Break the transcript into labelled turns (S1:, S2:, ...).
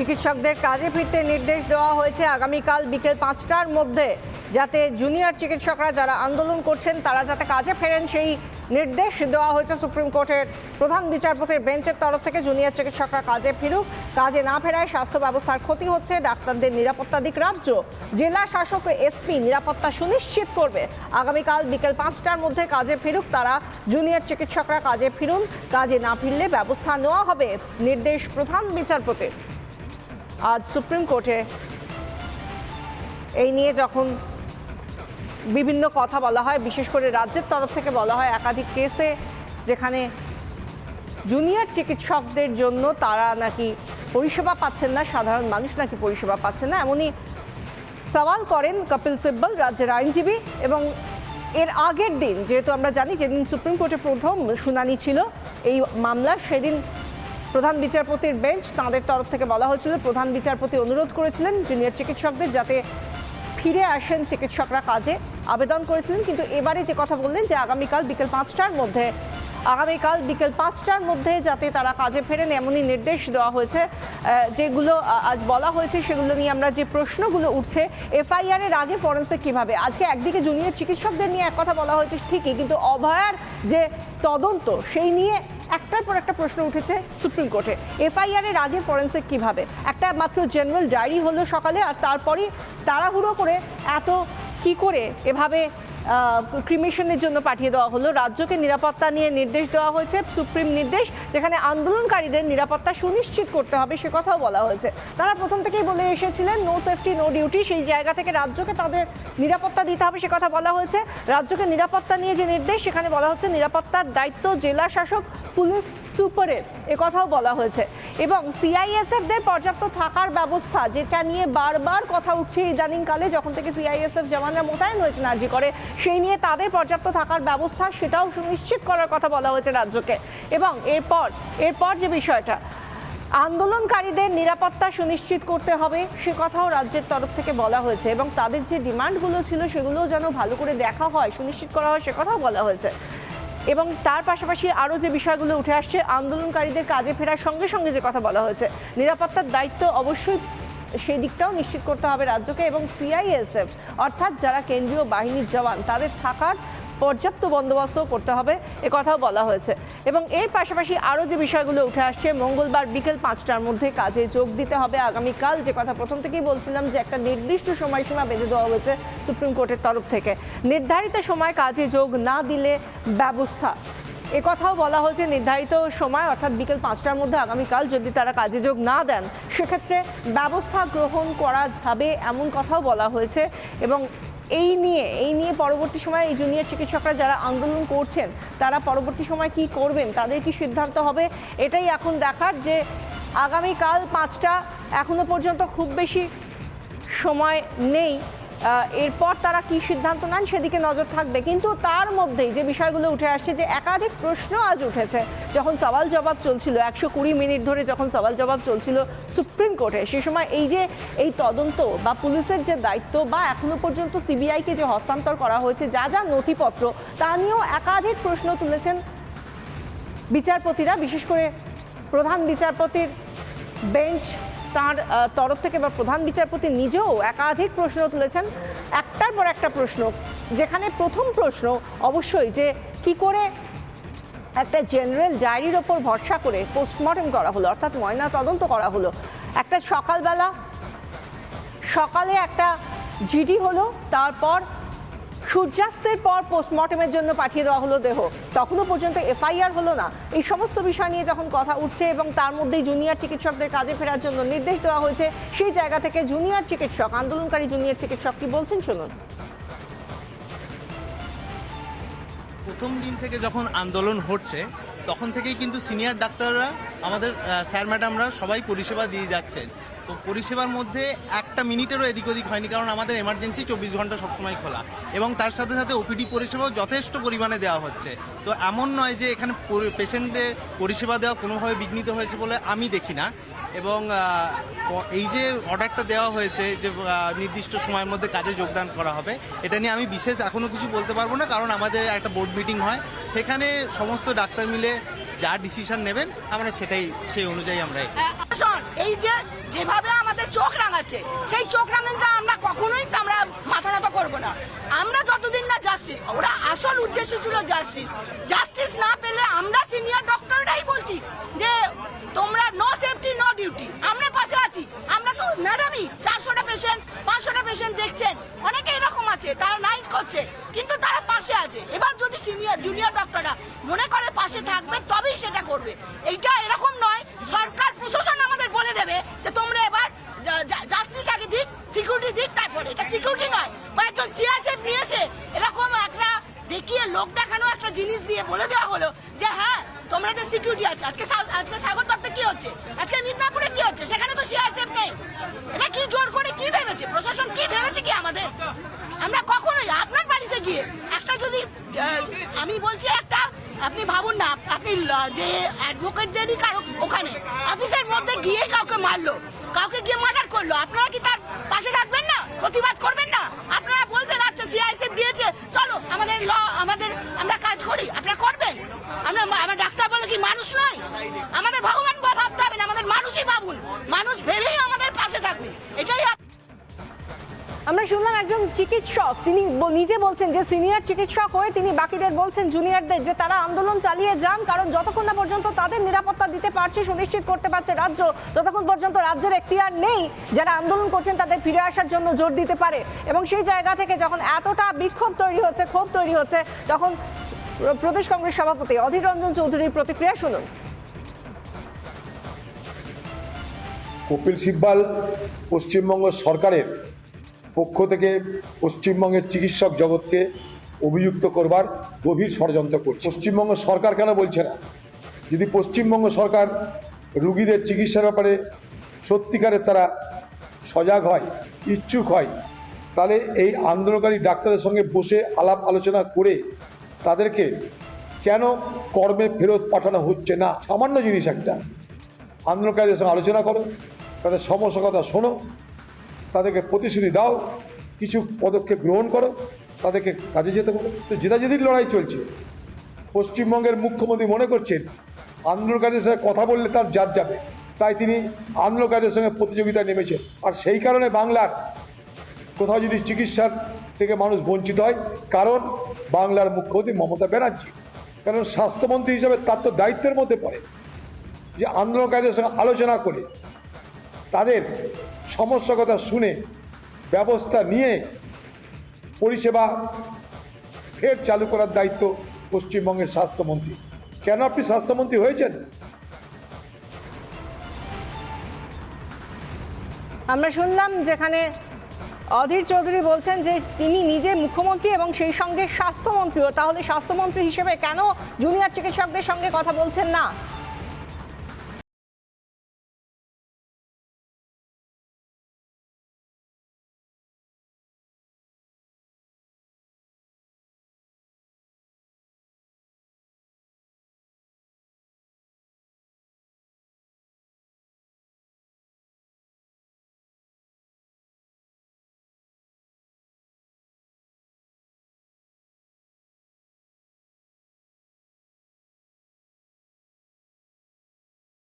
S1: চিকিৎসকদের কাজে ফিরতে নির্দেশ দেওয়া হয়েছে আগামীকাল বিকেল পাঁচটার মধ্যে, যাতে জুনিয়র চিকিৎসকরা যারা আন্দোলন করছেন, তারা যাতে কাজে ফেরেন সেই নির্দেশ দেওয়া হয়েছে সুপ্রিম কোর্টের প্রধান বিচারপতির বেঞ্চের তরফ থেকে। জুনিয়র চিকিৎসকরা কাজে ফিরুক, কাজে না ফেরায় স্বাস্থ্য ব্যবস্থার ক্ষতি হচ্ছে, ডাক্তারদের নিরাপত্তা দিক রাজ্য, জেলা শাসক এসপি নিরাপত্তা সুনিশ্চিত করবে। আগামীকাল বিকেল পাঁচটার মধ্যে কাজে ফিরুক তারা, জুনিয়র চিকিৎসকরা কাজে ফিরুন, কাজে না ফিরলে ব্যবস্থা নেওয়া হবে, নির্দেশ প্রধান বিচারপতির। আজ সুপ্রিম কোর্টে এই নিয়ে যখন বিভিন্ন কথা বলা হয়, বিশেষ করে রাজ্যের তরফ থেকে বলা হয় একাধিক কেসে যেখানে জুনিয়র চিকিৎসকদের জন্য তারা নাকি পরিষেবা পাচ্ছেন না, সাধারণ মানুষ নাকি পরিষেবা পাচ্ছেন না, এমনই সওয়াল করেন কপিল সিব্বল, রাজ্যের আইনজীবী এবং এর আগের দিন, যেহেতু আমরা জানি যেদিন সুপ্রিম কোর্টে প্রথম শুনানি ছিল, এই মামলার সেদিন প্রধান বিচারপতির বেঞ্চ তাঁদের তরফ থেকে বলা হয়েছিল, প্রধান বিচারপতি অনুরোধ করেছিলেন জুনিয়র চিকিৎসকদের যাতে ফিরে আসেন চিকিৎসকরা কাজে। আবেদন করেছিলেন, কিন্তু এবারে যে কথা বললেন যে আগামীকাল বিকেল পাঁচটার মধ্যে, আগামীকাল বিকেল পাঁচটার মধ্যে যাতে তারা কাজে ফেরেন এমনই নির্দেশ দেওয়া হয়েছে। যেগুলো আজ বলা হয়েছে সেগুলো নিয়ে আমরা যে প্রশ্নগুলো উঠছে, এফআইআর এর আগে ফরেন্সিক কীভাবে? আজকে একদিকে জুনিয়র চিকিৎসকদের নিয়ে এক কথা বলা হয়েছে ঠিকই, কিন্তু অভয়ার যে তদন্ত, সেই নিয়ে একটার পর একটা প্রশ্ন উঠেছে সুপ্রিম কোর্টে। এফআইআর এর আগে ফরেন্সিক কীভাবে? একটা মাত্র জেনারেল ডায়েরি হলো সকালে আর তারপরই তাড়াহুড়ো করে এত কি করে এভাবে ক্রিমেশনের জন্য পাঠিয়ে দেওয়া হলো। রাজ্যকে নিরাপত্তা নিয়ে নির্দেশ দেওয়া হয়েছে, সুপ্রিম নির্দেশ, যেখানে আন্দোলনকারীদের নিরাপত্তা সুনিশ্চিত করতে হবে, সে কথাও বলা হয়েছে। তারা প্রথম থেকেই বলে এসেছিলেন নো সেফটি নো ডিউটি সেই জায়গা থেকে রাজ্যকে তাদের নিরাপত্তা দিতে হবে, সে কথা বলা হয়েছে। রাজ্যকে নিরাপত্তা নিয়ে যে নির্দেশ, সেখানে বলা হচ্ছে, নিরাপত্তার দায়িত্ব জেলা শাসক, পুলিশ সুপারের কথাও বলা হয়েছে। এবং সিআইএসএফদের পর্যাপ্ত থাকার ব্যবস্থা, যেটা নিয়ে বারবার কথা উঠছে ইদানিংকালে, যখন থেকে সিআইএসএফ জওয়ানরা মোতায়েন হয়েছে নার্জি করে, সেই নিয়ে তাদের পর্যাপ্ত থাকার ব্যবস্থা, সেটাও সুনিশ্চিত করার কথা বলা হয়েছে রাজ্যকে। এবং এরপর এরপর যে বিষয়টা, আন্দোলনকারীদের নিরাপত্তা সুনিশ্চিত করতে হবে, সে কথাও রাজ্যের তরফ থেকে বলা হয়েছে। এবং তাদের যে ডিমান্ডগুলো ছিল, সেগুলোও যেন ভালো করে দেখা হয়, সুনিশ্চিত করা হয়, সে কথাও বলা হয়েছে। এবং তার পাশাপাশি আরও যে বিষয়গুলো উঠে আসছে, আন্দোলনকারীদের কাজে ফেরার সঙ্গে সঙ্গে যে কথা বলা হয়েছে, নিরাপত্তার দায়িত্ব অবশ্যই সেই দিকটাও নিশ্চিত করতে হবে রাজ্যকে এবং সিআইএসএফ অর্থাৎ যারা কেন্দ্রীয় বাহিনীর জওয়ান, তাদের থাকার পর্যাপ্ত বন্দোবস্ত করতে হবে কথাও বলা হয়েছে। এবং এর পাশাপাশি আরও যে বিষয়গুলো উঠে আসছে, মঙ্গলবার বিকেল পাঁচটার মধ্যে কাজে যোগ দিতে হবে। আগামীকাল যে কথা প্রথম থেকেই বলছিলাম যে একটা নির্দিষ্ট সময়সীমা বেঁধে দেওয়া হয়েছে সুপ্রিম কোর্টের তরফ থেকে। নির্ধারিত সময় কাজে যোগ না দিলে ব্যবস্থা। কথাও বলা হয়েছে, নির্ধারিত সময় অর্থাৎ বিকেল পাঁচটার মধ্যে আগামীকাল যদি তারা কাজে যোগ না দেন, সেক্ষেত্রে ব্যবস্থা গ্রহণ করা যাবে এমন কথাও বলা হয়েছে। এবং এই নিয়ে এই নিয়ে পরবর্তী সময় এই জুনিয়র চিকিৎসকরা যারা আন্দোলন করছেন, তারা পরবর্তী সময় কি করবেন? তাদের কি সিদ্ধান্ত হবে? এটাই এখন দেখার যে আগামীকাল পাঁচটা এখনও পর্যন্ত খুব বেশি সময় নেই। এরপর তারা কি সিদ্ধান্ত নেন সেদিকে নজর থাকবে। কিন্তু তার মধ্যেই যে বিষয়গুলো উঠে আসছে, যে একাধিক প্রশ্ন আজ উঠেছে, যখন সওয়াল জবাব চলছিল, একশো কুড়ি মিনিট ধরে যখন সওয়াল জবাব চলছিল সুপ্রিম কোর্টে, সে সময় এই যে এই তদন্ত বা পুলিশের যে দায়িত্ব বা এখনও পর্যন্ত সিবিআইকে যে হস্তান্তর করা হয়েছে, যা যা নথিপত্র, তা নিয়েও একাধিক প্রশ্ন তুলেছেন বিচারপতিরা, বিশেষ করে প্রধান বিচারপতির বেঞ্চ তার তরফ থেকে বা প্রধান বিচারপতি নিজেও একাধিক প্রশ্ন তুলেছেন। একটার পর একটা প্রশ্ন, যেখানে প্রথম প্রশ্ন অবশ্যই যে কি করে একটা জেনারেল ডায়েরির ওপর ভরসা করে পোস্টমর্টম করা হলো, অর্থাৎ ময়না তদন্ত করা হলো। একটা সকালবেলা, সকালে একটা জিডি হলো, তারপর সূর্যাস্তের পর পোস্টমর্টমের জন্য পাঠিয়ে দেওয়া হলো দেহ। তখনও পর্যন্ত এফআইআর হলো না। এই সমস্ত বিষয় নিয়ে যখন কথা উঠছে এবং তার মধ্যেই জুনিয়র চিকিৎসকদের কাজে ফেরার জন্য নির্দেশ দেওয়া হয়েছে, সেই জায়গা থেকে জুনিয়র চিকিৎসক, আন্দোলনকারী জুনিয়র চিকিৎসক কি বলছেন শুনুন।
S2: প্রথম দিন থেকে যখন আন্দোলন হচ্ছে, তখন থেকেই কিন্তু সিনিয়র ডাক্তাররা আমাদের স্যার ম্যাডামরা সবাই পরিষেবা দিয়ে যাচ্ছেন। তো পরিষেবার মধ্যে একটা মিনিটেরও এদিক ওদিক হয়নি, কারণ আমাদের এমার্জেন্সি চব্বিশ ঘণ্টা সবসময় খোলা। এবং তার সাথে সাথে ওপিডি পরিষেবাও যথেষ্ট পরিমাণে দেওয়া হচ্ছে। তো এমন নয় যে এখানে পেশেন্টদের পরিষেবা দেওয়া কোনোভাবে বিঘ্নিত হয়েছে বলে আমি দেখি না। এবং এই যে অর্ডারটা দেওয়া হয়েছে যে নির্দিষ্ট সময়ের মধ্যে কাজে যোগদান করা হবে, এটা নিয়ে আমি বিশেষ এখনও কিছু বলতে পারব না, কারণ আমাদের একটা বোর্ড মিটিং হয়। সেখানে সমস্ত ডাক্তার মিলে যা ডিসিশন নেবেন, আমরা সেটাই, সেই অনুযায়ী আমরা
S3: এই যে যেভাবে আমাদের চোখ রাঙাচ্ছে, সেই চোখ রাঙাতে আমরা কখনোই আমরা মাথা নত করব না। আমরা যতদিন না জাস্টিস ওরা আসল উদ্দেশ্য ছিল জাস্টিস জাস্টিস না পেলে আমরা সিনিয়র ডক্টরটাই বলছি যে, তোমরা নো সেফটি নো ডিউটি আমরা পাশে আছি। আমরা তো ম্যাডামই চারশোটা পেশেন্ট পাঁচশোটা পেশেন্ট দেখছেন। অনেকে এরকম আছে, তারা নাইট করছে, কিন্তু তারা পাশে আছে। এবার যদি সিনিয়র জুনিয়র ডক্টররা মনে করে পাশে থাকবে তবেই সেটা করবে। এইটা এরকম নয়। সরকার, প্রশাসন আমাদের বলে দেবে যে তোমরা এবার জাস্টিস আগে দিক সিকিউরিটি দিক, তারপরে। এটা সিকিউরিটি নয়। কয়েকজন সিআরসিএফ নিয়ে এসে এরকম একটা দেখিয়ে লোক দেখানো একটা জিনিস দিয়ে বলে দেওয়া হলো যে হ্যাঁ তোমরা যে সিকিউরিটি আছে, আজকে আজকে সাগর দত্তে কি হচ্ছে? আজকে মিদনাপুরে কি হচ্ছে? সেখানে তো সিআরসিএফ নেই। এটা কি জোর করে কি ভেবেছে? প্রশাসন কি ভেবেছে কি আমাদের? আমরা কখনোই আপনার বাড়িতে গিয়ে একটা যদি আমি বলছি একটা আপনি ভাবুন না আপনি যে অ্যাডভোকেটদেরই কারও ওখানে অফিসের মধ্যে গিয়ে কাউকে মারলো, কাউকে গিয়ে মার্ডার করল, আপনারা কি তার পাশে থাকবেন না? প্রতিবাদ করবেন না? আপনারা বলবেন আচ্ছা সিআইএসএফ দিয়েছে, চলো, আমাদের ল, আমাদের, আমরা কাজ করি, আপনারা করবেন। আমরা, আমার ডাক্তার বলে কি মানুষ নয়? আমাদের ভগবান ভাবতে হবে না, আমাদের মানুষই ভাবুন, মানুষ ভেবেই আমাদের পাশে থাকুন এটাই
S1: আমরা শুনলাম একজন চিকিৎসক, তিনি নিজে বলছেন যে সিনিয়র চিকিৎসক হয়ে তিনি বাকিদের বলছেন জুনিয়রদের যে তারা আন্দোলন চালিয়ে যান, কারণ যতক্ষণ না পর্যন্ত তাদের নিরাপত্তা দিতে পারছে, সুনিশ্চিত করতে পারছে রাজ্য, ততক্ষণ পর্যন্ত রাজ্যের এখতিয়ার নেই যারা আন্দোলন করছেন তাদের ফিরে আসার জন্য জোর দিতে পারে। এবং সেই জায়গা থেকে যখন এতটা বিক্ষোভ তৈরি হচ্ছে, ক্ষোভ তৈরি হচ্ছে, তখন প্রদেশ কংগ্রেস সভাপতি অধীর রঞ্জন চৌধুরীর প্রতিক্রিয়া শুনুন।
S4: কপিল সিব্বাল পশ্চিমবঙ্গ সরকারের পক্ষ থেকে পশ্চিমবঙ্গের চিকিৎসক জগৎকে অভিযুক্ত করবার গভীর ষড়যন্ত্র করছে। পশ্চিমবঙ্গ সরকার কেন বলছে না? যদি পশ্চিমবঙ্গ সরকার রুগীদের চিকিৎসার ব্যাপারে সত্যিকারের তারা সজাগ হয়, ইচ্ছুক হয়, তাহলে এই আন্দোলনকারী ডাক্তারদের সঙ্গে বসে আলাপ আলোচনা করে তাদেরকে কেন কর্মে ফেরত পাঠানো হচ্ছে না? সামান্য জিনিস একটা। আন্দোলনকারীদের সঙ্গে আলোচনা করো, তাদের সমস্যা কথা শোনো তাদেরকে প্রতিশ্রুতি দাও, কিছু পদক্ষেপ গ্রহণ করো, তাদেরকে কাজে যেতে পারো তো জেদাজেদির লড়াই চলছে। পশ্চিমবঙ্গের মুখ্যমন্ত্রী মনে করছেন, আন্দোলনকারীদের সঙ্গে কথা বললে তার জাত যাবে। তাই তিনি আন্দোলনকারীদের সঙ্গে প্রতিযোগিতায় নেমেছেন। আর সেই কারণে বাংলার কোথাও যদি চিকিৎসার থেকে মানুষ বঞ্চিত হয়, কারণ বাংলার মুখ্যমন্ত্রী মমতা ব্যানার্জি। কারণ স্বাস্থ্যমন্ত্রী হিসাবে তার তো দায়িত্বের মধ্যে পড়ে যে আন্দোলনকারীদের সঙ্গে আলোচনা করে তাদের সমস্যা কথা শুনে ব্যবস্থা নিয়ে পরিষেবা ফের চালু করার দায়িত্ব পশ্চিমবঙ্গের স্বাস্থ্যমন্ত্রী। কেন আপনি স্বাস্থ্যমন্ত্রী হয়েছেন?
S1: আমরা শুনলাম যেখানে অধীর চৌধুরী বলছেন যে তিনি নিজে মুখ্যমন্ত্রী এবং সেই সঙ্গে স্বাস্থ্যমন্ত্রীও। তাহলে স্বাস্থ্যমন্ত্রী হিসেবে কেন জুনিয়র চিকিৎসকদের সঙ্গে কথা বলছেন না?